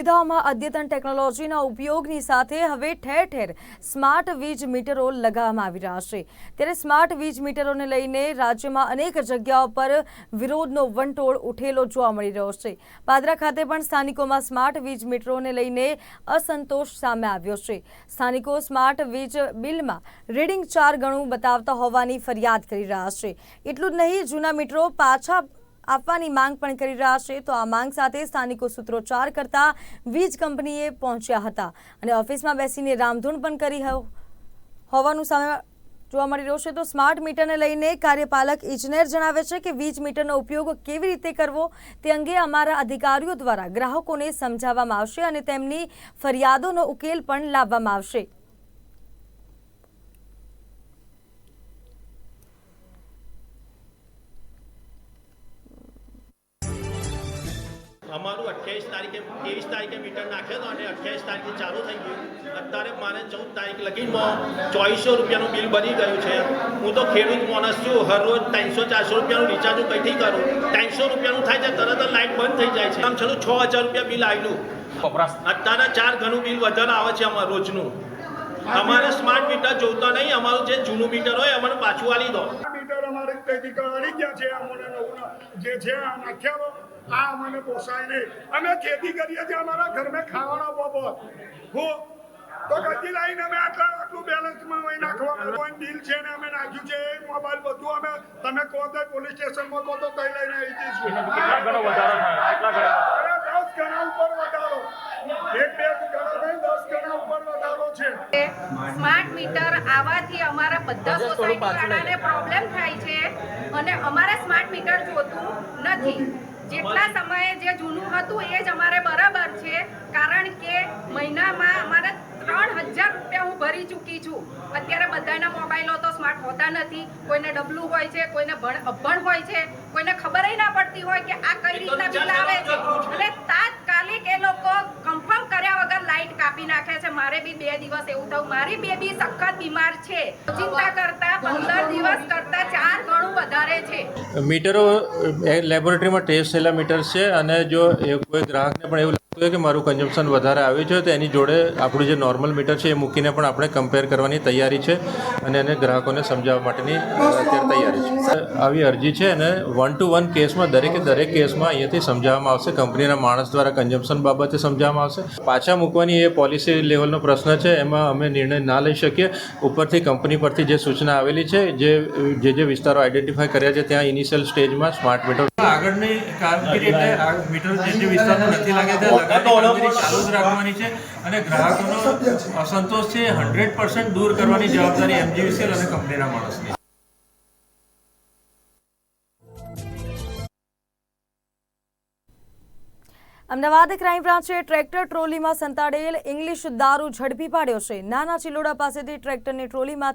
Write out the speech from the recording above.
સુવિધાઓમાં અદ્યતન ટેકનોલોજીના ઉપયોગની સાથે હવે ઠેર ઠેર સ્માર્ટ વીજ મીટરો લગાવવામાં આવી રહ્યા છે. ત્યારે સ્માર્ટ વીજ મીટરોને લઈને રાજ્યમાં અનેક જગ્યાઓ પર વિરોધનો વંટોળ ઉઠેલો જોવા મળી રહ્યો છે. પાદરા ખાતે પણ સ્થાનિકોમાં સ્માર્ટ વીજ મીટરોને લઈને અસંતોષ સામે આવ્યો છે. સ્થાનિકો સ્માર્ટ વીજ બિલમાં રીડિંગ ચાર ગણું બતાવતા હોવાની ફરિયાદ કરી રહ્યા છે. એટલું જ નહીં, જૂના મીટરો પાછા આપવાની માંગ પણ કરી રહ્યા છે. તો આ માંગ સાથે સ્થાનિકો સૂત્રોચ્ચાર કરતા વીજ કંપનીએ પહોંચ્યા હતા અને ઓફિસમાં બેસીને રામધૂન પણ કરી હોવાનું સામે જોવા મળી રહ્યું છે. તો સ્માર્ટ મીટરને લઈને કાર્યપાલક ઇજનેર જણાવે છે કે વીજ મીટરનો ઉપયોગ કેવી રીતે કરવો તે અંગે અમારા અધિકારીઓ દ્વારા ગ્રાહકોને સમજાવવામાં આવશે અને તેમની ફરિયાદોનો ઉકેલ પણ લાવવામાં આવશે. અમારું અઠ્યાવીસ તારીખે ત્રેવીસ તારીખે મીટર નાખ્યો હતો અને અઠ્યાવીસ તારીખે ચાલુ થઈ ગયું. અત્યારે મારે ચૌદ તારીખ લગીમાં ચોવીસો રૂપિયાનું બિલ બની ગયું છે. હું તો ખેડૂત માણસ છું. હરરોજ ત્રણસો ચારસો રૂપિયાનું રિચાર્જ હું કંઈથી કરું? ત્રણસો રૂપિયાનું થાય છે તરત જ લાઇટ બંધ થઈ જાય છે. આમ છેલ્લું છ હજાર રૂપિયા બિલ આવેલું વપરાશ અત્યારે ચાર ઘણું બિલ વધારે આવે છે અમારા રોજનું. અમારે સ્માર્ટ મીટર જોતા નહીં અમારું જે જૂનું મીટર હોય અમને પાછું આલી દો. મીટર અમારે તેથી કાઢી ગયા છે અમને નવું જે છે આ નાખ્યાનો આ અમને પોસાય નહીં. અમે ખેતી કરીએ છીએ અમારા ઘરમાં ખાવાનો બાબત હું તો ગતિ લાઈને અમે આટલા આટલું બેલેન્સમાં અહીં નાખવાનું. કોઈ બિલ છે ને અમે નાખ્યું છે એ મોબાઈલ બધું અમે તમે કહો તો પોલીસ સ્ટેશનમાં કહો તો તઈ લઈને આવી જઈશું. કેટલા વધારો થાય? કેટલા ગણો અરે દસ ગણા ઉપર વધારો. એક બે ગણા નહીં દસ ગણા ઉપર વધારો છે. સ્માર્ટ મીટર આવવાથી અમારા બધા સોસાયટીવાળાને પ્રોબ્લેમ થાય છે. અને અમારે સ્માર્ટ મીટર જોતું નથી. જેટલા સમયે જે જૂનું હતું એ જ અમારે બરાબર છે કારણ કે મહિનામાં અમારે ત્રણ હજાર રૂપિયા હું ભરી ચૂકી છું. અત્યારે બધાના મોબાઈલો તો સ્માર્ટ હોતા નથી કોઈને ડબલું હોય છે કોઈને ભણ અભણ હોય છે કોઈને ખબર ના પડતી હોય કે આ કઈ રીતના બિલ આવે છે. અને તાત્કાલિક કાપી નાખે છે. મારે બી બે દિવસ એવું થયું. મારી બેબી સખત બીમાર છે. ચિંતા કરતા પંદર દિવસ કરતા ચાર ગણું વધારે છે. મીટરો લેબોરેટરીમાં ટેસ્ટ થયેલા મીટર છે અને જો કોઈ ગ્રાહકને પણ એવું લાગતું કે મારું કન્ઝમ્પશન વધારે આવ્યું છે તો એની જોડે આપણું જે નોર્મલ મીટર છે એ મૂકીને પણ આપણે કમ્પેર કરવાની તૈયારી છે અને એને ગ્રાહકોને સમજાવવા માટેની અત્યારે તૈયારી છે. આવી અરજી છે અને વન ટુ વન કેસમાં દરેકે દરેક કેસમાં અહીંયાથી સમજાવવામાં આવશે. કંપનીના માણસ દ્વારા કન્ઝમ્પશન બાબતે સમજાવવામાં આવશે. પાછા મૂકવાની એ પોલિસી લેવલનો પ્રશ્ન છે એમાં અમે નિર્ણય ના લઈ શકીએ. ઉપરથી કંપની પરથી જે સૂચના આવેલી છે જે જે જે વિસ્તારો આઈડેન્ટિફાય કર્યા છે ત્યાં ઇનિશિયલ સ્ટેજમાં સ્માર્ટ મીટર આગળની કામગીરી એટલે આ મીટર જે વિસ્તારમાં નથી લાગે ત્યાં લગાવવાની ચાલુ જ રાખવાની છે અને ગ્રાહકોનો અસંતોષ છે હંડ્રેડ પર્સન્ટ દૂર કરવાની જવાબદારી એમજીવીસીએલ અને કંપનીના માણસની. અમદાવાદ ક્રાઇમ બ્રાન્ચે ટ્રેક્ટર ટ્રોલીમાં સંતાડેલ ઇંગ્લિશ દારૂ ઝડપી પાડ્યો છે. નાના ચિલોડા પાસેથી ટ્રેક્ટરની ટ્રોલીમાંથી